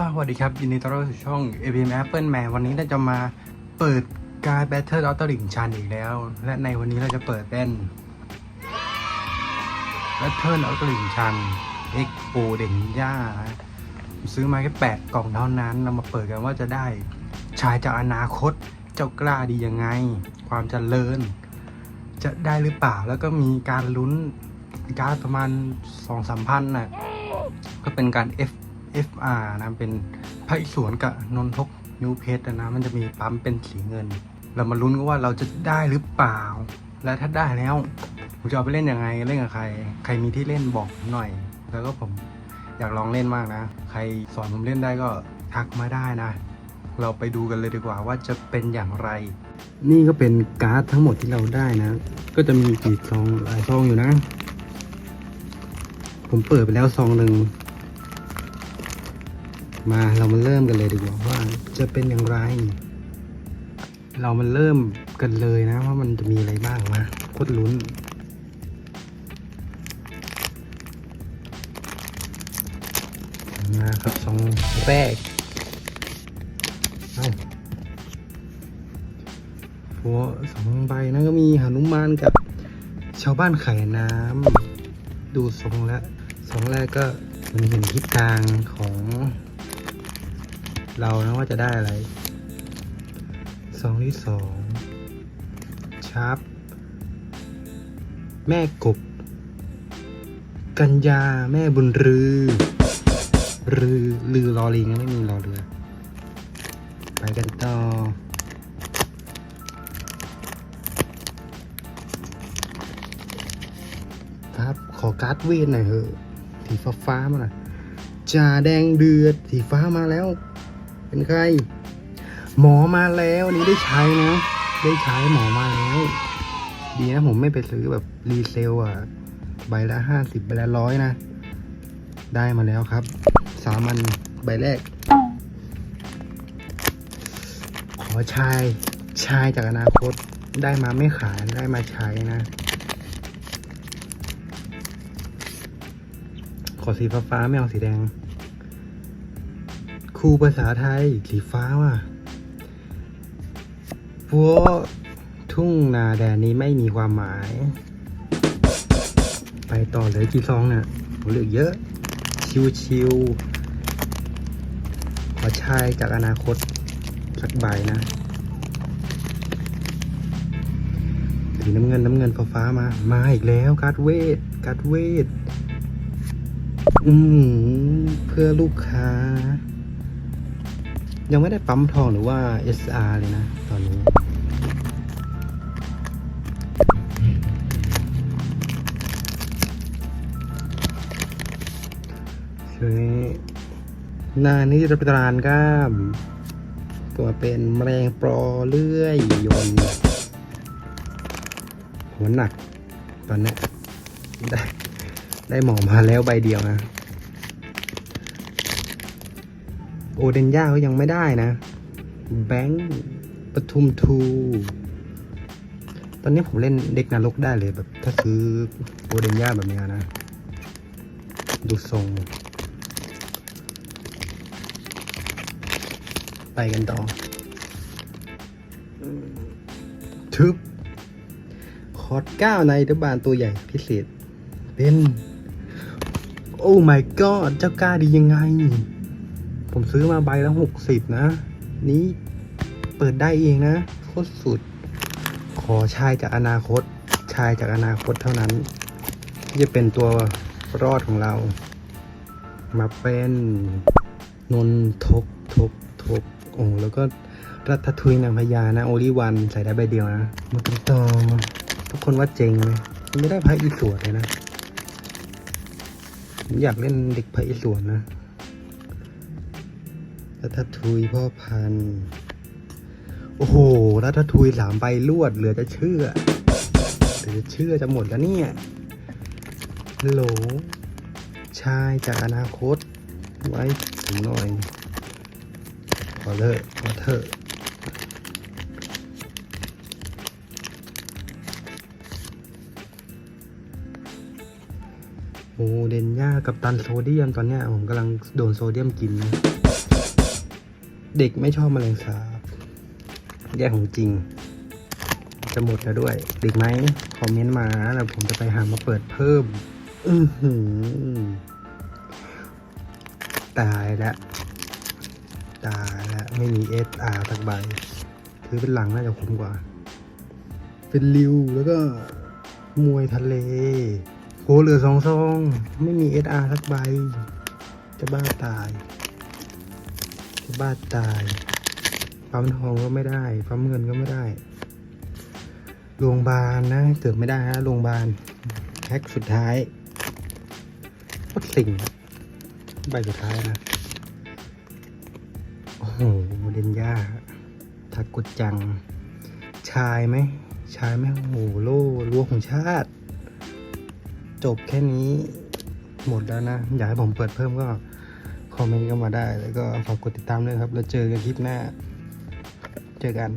สวัสดีครับ ยินดีต้อนรับสู่ช่อง a b m Apple Man วันนี้เราจะมาเปิดการ Battle of the Ring ชันอีกแล้ว และในวันนี้เราจะเปิดเป็น Battle of the Ring ชัน X O เด่นย่านะผมซื้อมาแค่8กล่องเท่านั้น เรามาเปิดกันว่าจะได้ชายจากอนาคต เจ้ากล้าดียังไง ความเจริญ จะได้หรือเปล่า แล้วก็มีการลุ้นการประมาณ2 3พันน่ะ ก็เป็นการ F FR นะเป็นไพ่สวนกับนนทกนิวเพชรนะมันจะมีปั๊มเป็นสีเงิน เรามาลุ้นกันว่าเราจะได้หรือเปล่า และถ้าได้แล้วผมจะเอาไปเล่นยังไงเล่นกับใคร ใครมีที่เล่นบอกหน่อย แล้วก็ผมอยากลองเล่นมากนะ ใครสอนผมเล่นได้ก็ทักมาได้นะ เราไปดูกันเลยดีกว่าว่าจะเป็นอย่างไร นี่ก็เป็นการ์ดทั้งหมดที่เราได้นะ ก็จะมีกี่ซองหลายซองอยู่นะ ผมเปิดไปแล้วซองหนึ่ง มาเรามาเริ่มกันเลยดีกว่าว่าจะเป็นอย่างไร เรามาเริ่มกันเลยนะว่ามันจะมีอะไรบ้างมาโคตรลุ้น มาครับสองแรกเอาหัวสองใบนะก็มีหนุมานกับชาวบ้านไข่น้ำดูทรงแล้วสองแรกก็มันเห็นทิศทางของ เรานะว่าจะได้อะไรซองที่สองชาร์ปแม่กบ กัญญาแม่บุญรือ รือลือรอลิงไม่มีรอเรือ ไปกันต่อครับขอการ์ดเวนหน่อยเถอะสีฟ้าฟ้ามาหน่อยจ่าแดงเดือดสีฟ้ามาแล้ว เป็นใคร หมอมาแล้วอันนี้ได้ใช้นะได้ใช้หมอมาแล้ว ดีนะผมไม่ไปซื้อแบบรีเซลอะ ใบละห้าสิบใบละร้อยนะ ได้มาแล้วครับ สามัญใบแรก ขอชายชายจากอนาคตได้มาไม่ขายได้มาใช้นะ ขอสีฟ้าฟ้าๆไม่เอาสีแดง ครูภาษาไทยสีฟ้าว่ะพวกทุ่งนาแดนนี้ไม่มีความหมาย ไปต่อเลยกี่ซองเนี่ยเหลือเยอะ ชิวๆขอชายจากอนาคตสักใบนะสีน้ำเงินน้ำเงินฟ้าฟ้ามา มาอีกแล้วการ์ดเวทการ์ดเวทอืมเพื่อลูกค้า ยังไม่ได้ปั๊มทองหรือว่า SR เลยนะตอนนี้ช่วยหน้านี้รับประทานก้ามตัวเป็นแมลงปลอเลื่อยยนต์หัวหนัก ตอนนี้ได้ได้หมอมาแล้วใบเดียวนะ โอเดนย่าก็ยังไม่ได้นะ แบงค์ปทุมทู ตอนนี้ผมเล่นเด็กนรกได้เลยแบบ ถ้าซื้อโอเดนย่าแบบนี้นะ ดูทรง ไปกันต่อทึบคอร์ดก้าในรัฐบาลตัวใหญ่พิเศษ เป็น โอ้ my god เจ้ากล้าดียังไง ผมซื้อมาใบละหกสิบนะ นี้เปิดได้เองนะ โคตรสุด ขอชายจากอนาคต ชายจากอนาคตเท่านั้น ที่จะเป็นตัวรอดของเรา มาเป็นนนทกทกทกโอ้แล้วก็รัตทุยนางพญานะ โอลิวันใส่ได้ใบเดียวนะมาเป็นต่อทุกคนว่าเจ๋งเลยไม่ได้พระอีสวนเลยนะ ผมอยากเล่นเด็กพระอิศวรนะ รัตทุยพ่อพันธุ์โอ้โหรัตทุยสามใบลวดเหลือจะเชื่อเหลือจะเชื่อจะหมดแล้วเนี่ยฮัลโหลชายจากอนาคต ไว้ถึงหน่อยขอเลิกขอเถอะโอ้เดนย่ากับตันโซเดียมตอนเนี้ยผมกำลังโดนโซเดียมกินนะ เด็กไม่ชอบแมลงสาบแย่ของจริง จะหมดแล้วด้วย เด็กไหมคอมเมนต์มาแล้วผมจะไปหามาเปิดเพิ่ม อือหือ ตายแล้วตายแล้วไม่มีเอสอาร์สักใบถือเป็นหลังน่าจะคุ้มกว่า เป็นริวแล้วก็มวยทะเลโหเหลือสองซอง ไม่มีเอสอาร์สักใบ จะบ้าตาย บ้าตาย ปั๊มทองก็ไม่ได้ ปั๊มเงินก็ไม่ได้ โรงพยาบาลนะเกิดไม่ได้ฮะ โรงพยาบาลแพ็คสุดท้ายก็สิ่ง ใบสุดท้ายนะ โอ้โหเดนย่าทักกุดจัง ชายไหม ชายไหมโอ้โหโล่ล้วของชาติ จบแค่นี้หมดแล้วนะ อยากให้ผมเปิดเพิ่มก็ คอมเมนต์ก็มาได้ แล้วก็ฝากกดติดตามด้วยครับ แล้วเจอกันคลิปหน้า เจอกัน